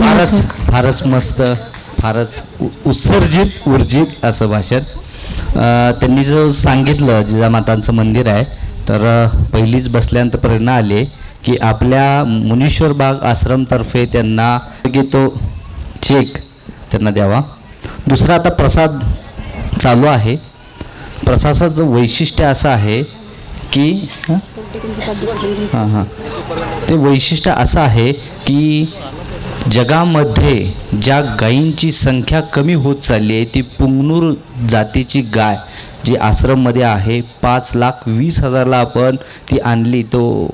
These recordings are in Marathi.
फारच फारच मस्त फारच उत्सर्जित ऊर्जित असं भाषण. त्यांनी जो सांगितलं जिजामातांचं मंदिर आहे तर पहिलीच बसल्यानंतर प्रेरणा आली की आपल्या मुनीश्वर बाग आश्रमतर्फे त्यांना की तो चेक त्यांना द्यावा. दुसरा आता प्रसाद चालू आहे. प्रसादाचं वैशिष्ट्य असं आहे की? हां हां. ते वैशिष्ट्य असं आहे की जगामध्ये ज्या गायींची संख्या कमी होत चालली आहे ती पुंगनूर जातीची गाय जी आश्रममध्ये आहे पाच लाख वीस हजारला आपण ती आणली. तो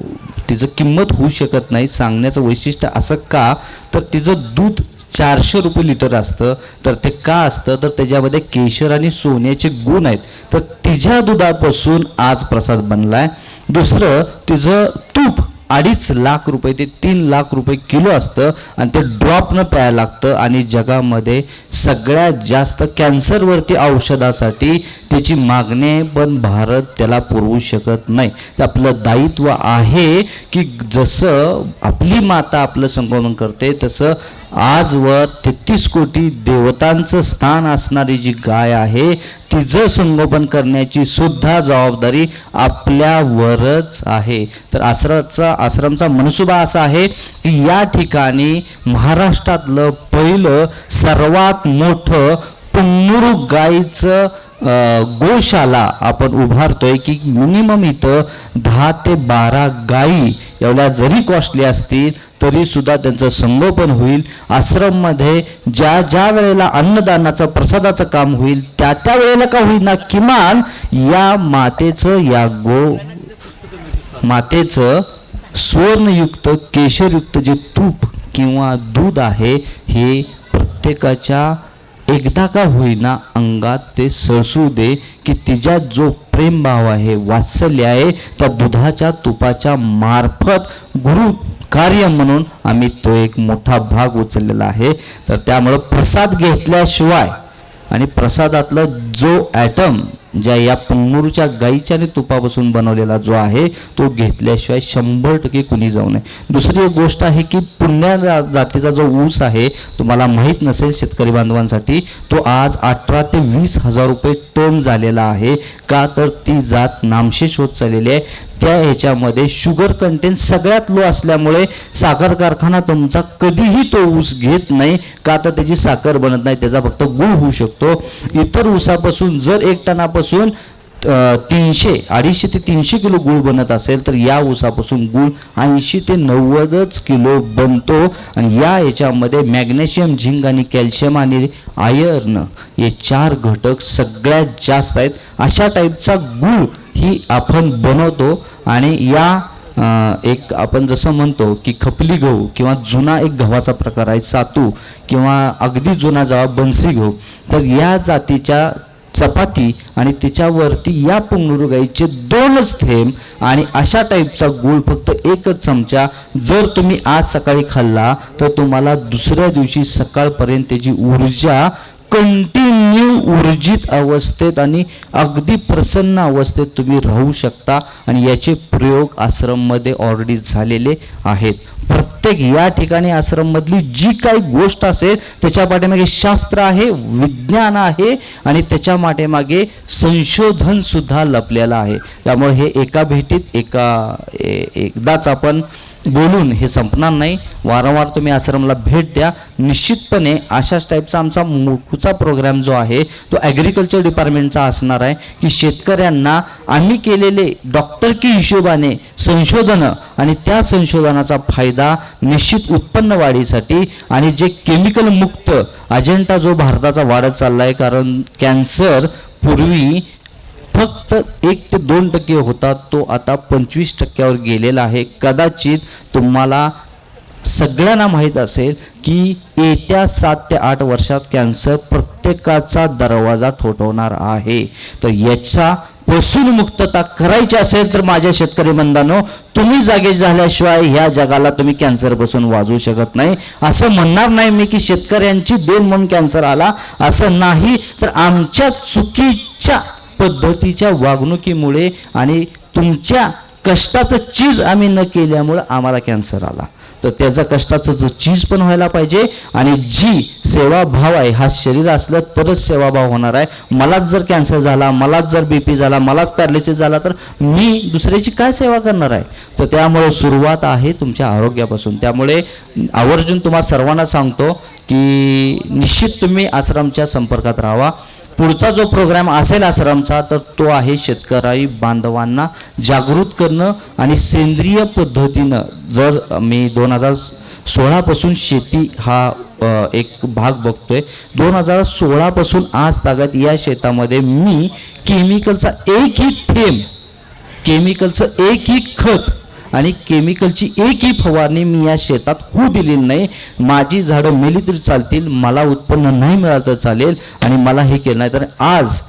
तिचं किंमत होऊ शकत नाही सांगण्याचं वैशिष्ट्य असं का? तर तिचं दूध चारशे रुपये लिटर असतं. तर ते का असतं? तर त्याच्यामध्ये केशर आणि सोन्याचे गुण आहेत. तर तिच्या दुधापासून आज प्रसाद बनला आहे दुसरं तिचं तूप. अडीच लाख रुपये ते तीन लाख रुपये किलो असतं आणि ते ड्रॉपनं प्यायला लागतं आणि जगामध्ये सगळ्यात जास्त कॅन्सरवरती औषधासाठी त्याची मागणी आहे, पण भारत त्याला पुरवू शकत नाही. तर आपलं दायित्व आहे की जसं आपली माता आपलं संगोपन करते तसं आजवर तेहतीस कोटी देवतांचं स्थान असणारी जी गाय आहे तिचं संगोपन करण्याची सुद्धा जबाबदारी आपल्यावरच आहे. तर आश्रमचा आश्रमचा मनसुबा असा आहे की या ठिकाणी महाराष्ट्रातलं पहिलं सर्वात मोठं पुंगुरू गाईचं गोशाला आपण उभारतोय की मिनिमम इथं दहा ते बारा गायी एवढ्या जरी कॉस्टली असतील तरी सुद्धा त्यांचं संगोपन होईल. आश्रममध्ये ज्या ज्या वेळेला अन्नदानाचं प्रसादाचं काम होईल त्या त्या वेळेला का होईना किमान या मातेचं या गो मातेचं सुवर्णयुक्त केशरयुक्त जे तूप किंवा दूध आहे हे प्रत्येकाच्या एकदा का होईना अंगात ते सळसू दे की तिच्यात जो प्रेमभाव आहे वात्सल्य आहे त्या दुधाच्या तुपाच्या मार्फत गुरु कार्य म्हणून आम्ही तो एक मोठा भाग उचललेला आहे. तर त्यामुळं प्रसाद घेतल्याशिवाय आणि प्रसादातलं जो ॲटम ज्या या पुंगूरच्या गाईच्या आणि तुपापासून बनवलेला जो आहे तो घेतल्याशिवाय शंभर टक्के कुणी जाऊ नये. दुसरी एक गोष्ट आहे की पुण्या जातीचा जो ऊस आहे तुम्हाला माहीत नसेल शेतकरी बांधवांसाठी तो आज अठरा ते वीस हजार रुपये टन झालेला आहे. का तर ती जात नामशेष होत चाललेली आहे. त्या ह्याच्यामध्ये शुगर कंटेंट सगळ्यात लो असल्यामुळे साखर कारखाना तुमचा कधीही तो ऊस घेत नाही. का तर त्याची साखर बनत नाही त्याचा फक्त गुळ होऊ शकतो. इतर ऊसापासून जर एक टनापासून ऊसापासून तीनशे अडीचशे ते तीनशे किलो गुळ बनत असेल तर या ऊसापासून गुळ ऐंशी ते नव्वदच किलो बनतो. आणि या ह्याच्यामध्ये मॅग्नेशियम झिंक आणि कॅल्शियम आणि आयर्न हे चार घटक सगळ्यात जास्त आहेत. अशा टाईपचा गुळ ही आपण बनवतो आणि या एक आपण जसं म्हणतो की खपली गहू किंवा जुना एक गव्हाचा प्रकार आहे सातू किंवा अगदी जुना जेव्हा बन्सी गहू. तर या जातीच्या चपाती आणि तिच्यावरती या पुंगनुरगाईचे दोनच थेंब आणि अशा टाईपचा गूळ फक्त एकच चमचा. जर तुम्ही आज सकाळी खाल्ला तर तुम्हाला दुसऱ्या दिवशी सकाळपर्यंत त्याची ऊर्जा कंटिन्यू ऊर्जित अवस्थेत आणि अगदी प्रसन्न अवस्थेत तुम्ही राहू शकता. आणि याचे प्रयोग आश्रममध्ये ऑलरेडी झालेले आहेत. प्रत्येक या ठिकाणी आश्रममधली जी काही गोष्ट असेल त्याच्या पाठीमागे शास्त्र आहे विज्ञान आहे आणि त्याच्या पाठीमागे संशोधन सुद्धा लपलेलं आहे. त्यामुळे हे एका भेटीत एका एकदाच आपण बोलून हे संपणार नाही. वारंवार तुम्ही आश्रमला भेट द्या. निश्चितपणे अशाच टाईपचा आमचा मोठूचा प्रोग्राम जो आहे तो ॲग्रिकल्चर डिपार्टमेंटचा असणार आहे की शेतकऱ्यांना आम्ही केलेले डॉक्टर की हिशोबाने संशोधनं आणि त्या संशोधनाचा फायदा निश्चित उत्पन्न वाढीसाठी आणि जे केमिकल मुक्त अजेंडा जो भारताचा वाढत चालला आहे कारण कॅन्सर पूर्वी फक्त एक ते दोन टक्के होता तो आता पंचवीस टक्क्यावर गेलेला आहे. कदाचित तुम्हाला सगळ्यांना माहीत असेल की येत्या सात ते आठ वर्षात कॅन्सर प्रत्येकाचा दरवाजा ठोठवणार आहे. तर याचा पासून मुक्तता करायची असेल तर माझ्या शेतकरी बंधांनो तुम्ही जागे झाल्याशिवाय ह्या जगाला तुम्ही कॅन्सरपासून वाजवू शकत नाही. असं म्हणणार नाही मी की शेतकऱ्यांची देण म्हणून कॅन्सर आला असं नाही. तर आमच्या चुकीच्या पद्धतीच्या वागणुकीमुळे आणि तुमच्या कष्टाचं चीज आम्ही न केल्यामुळं आम्हाला कॅन्सर आला. तर त्याचा कष्टाचं जो चीज पण व्हायला पाहिजे आणि जी सेवाभाव आहे हा शरीर असलं तरच सेवाभाव होणार आहे. मलाच जर कॅन्सर झाला मलाच जर बी पी झाला मलाच पॅरालिसिस झाला तर मी दुसऱ्याची काय सेवा करणार आहे? तर त्यामुळे सुरुवात आहे तुमच्या आरोग्यापासून. त्यामुळे आवर्जून तुम्हा सर्वांना सांगतो की निश्चित तुम्ही आश्रमच्या संपर्कात राहावा पुढचा जो प्रोग्राम असेल आश्रमचा तर तो आहे शेतकरी बांधवांना जागृत करणं आणि सेंद्रिय पद्धतीनं जर मी दोन हजार सोळापासून शेती हा एक भाग बघतोय दोन हजार सोळापासून आज तागत या शेतामध्ये मी केमिकलचा एकही थेंब केमिकलचं एकही खत आणि केमिकलची एकही फवारणी मी या शेतात होऊ दिलेली नाही. माझी झाडं मेली तरी चालतील मला उत्पन्न नाही मिळालं तर चालेल आणि मला हे केलं नाही. तर आज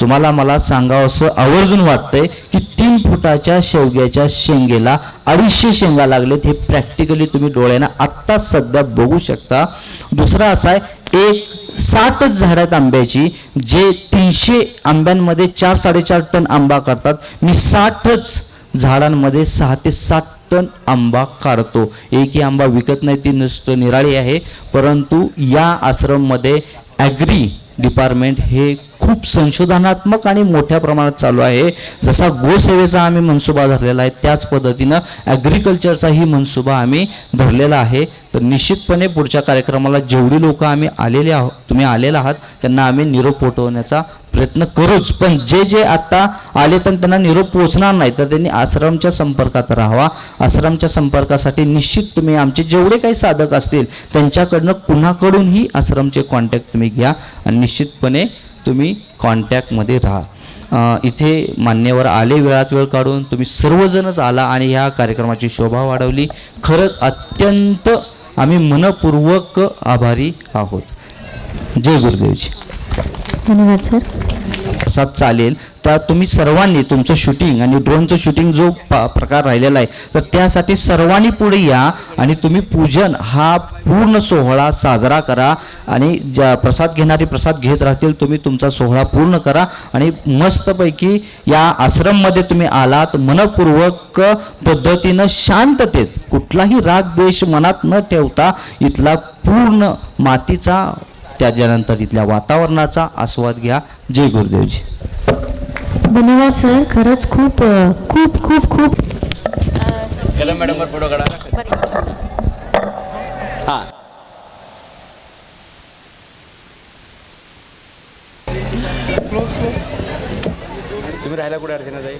तुम्हाला मला सांगावं असं आवर्जून वाटतंय की तीन फुटाच्या शेवग्याच्या शेंगेला अडीचशे शेंगा लागलेत हे प्रॅक्टिकली तुम्ही डोळ्यानं आत्ता सध्या बघू शकता. दुसरा असा आहे एक साठच झाडात आंब्याची जे तीनशे आंब्यांमध्ये चार साडेचार टन आंबा करतात. मी साठच झाडांमध्ये सहा ते सात टन आंबा काढतो. एकही आंबा विकत नाही ती नुसतं निराळी आहे. परंतु या आश्रममध्ये ॲग्री डिपार्टमेंट हे खूप संशोधनात्मक आणि मोठ्या प्रमाणात चालू आहे. जसा गोसेवेचा आम्ही मनसुबा धरलेला आहे त्याच पद्धतीनं ॲग्रिकल्चरचाही मनसुबा आम्ही धरलेला आहे. तर निश्चितपणे पुढच्या कार्यक्रमाला जेवढी लोक आम्ही आलेले आहोत तुम्ही आलेले आहात त्यांना आम्ही निरोप पोटवण्याचा प्रयत्न करूच. पण जे जे आत्ता आले तर त्यांना निरोप पोहोचणार नाही तर त्यांनी आश्रमच्या संपर्कात राहावा. आश्रमच्या संपर्कासाठी निश्चित तुम्ही आमचे जेवढे काही साधक असतील त्यांच्याकडनं कुणाकडूनही आश्रमचे कॉन्टॅक्ट तुम्ही घ्या. आणि निश्चितपणे तुम्ही कॉन्टॅक्टमध्ये राहा. इथे मान्यवर आले वेळात वेळ काढून तुम्ही सर्वजणच आला आणि ह्या कार्यक्रमाची शोभा वाढवली. खरंच अत्यंत आम्ही मनपूर्वक आभारी आहोत. जय गुरुदेवजी. धन्यवाद सर. प्रसाद चालेल तर तुम्ही सर्वांनी तुमचं शूटिंग आणि ड्रोनचं शूटिंग जो प- प्रकार राहिलेला आहे तर त्यासाठी सर्वांनी पुढे या आणि तुम्ही पूजन हा पूर्ण सोहळा साजरा करा आणि ज्या प्रसाद घेणारे प्रसाद घेत राहतील तुम्ही तुमचा सोहळा पूर्ण करा आणि मस्तपैकी या आश्रममध्ये तुम्ही आलात मनपूर्वक पद्धतीनं शांततेत कुठलाही राग द्वेष मनात न ठेवता इथला पूर्ण मातीचा त्याच्यानंतर इथल्या वातावरणाचा आस्वाद घ्या. जय गुरुदेवजी. धन्यवाद सर. खरंच खूप खूप खूप खूप. चला मॅडम वर फोटो काढा. हा. तुम्ही राहायला कुठे अर्चना ताई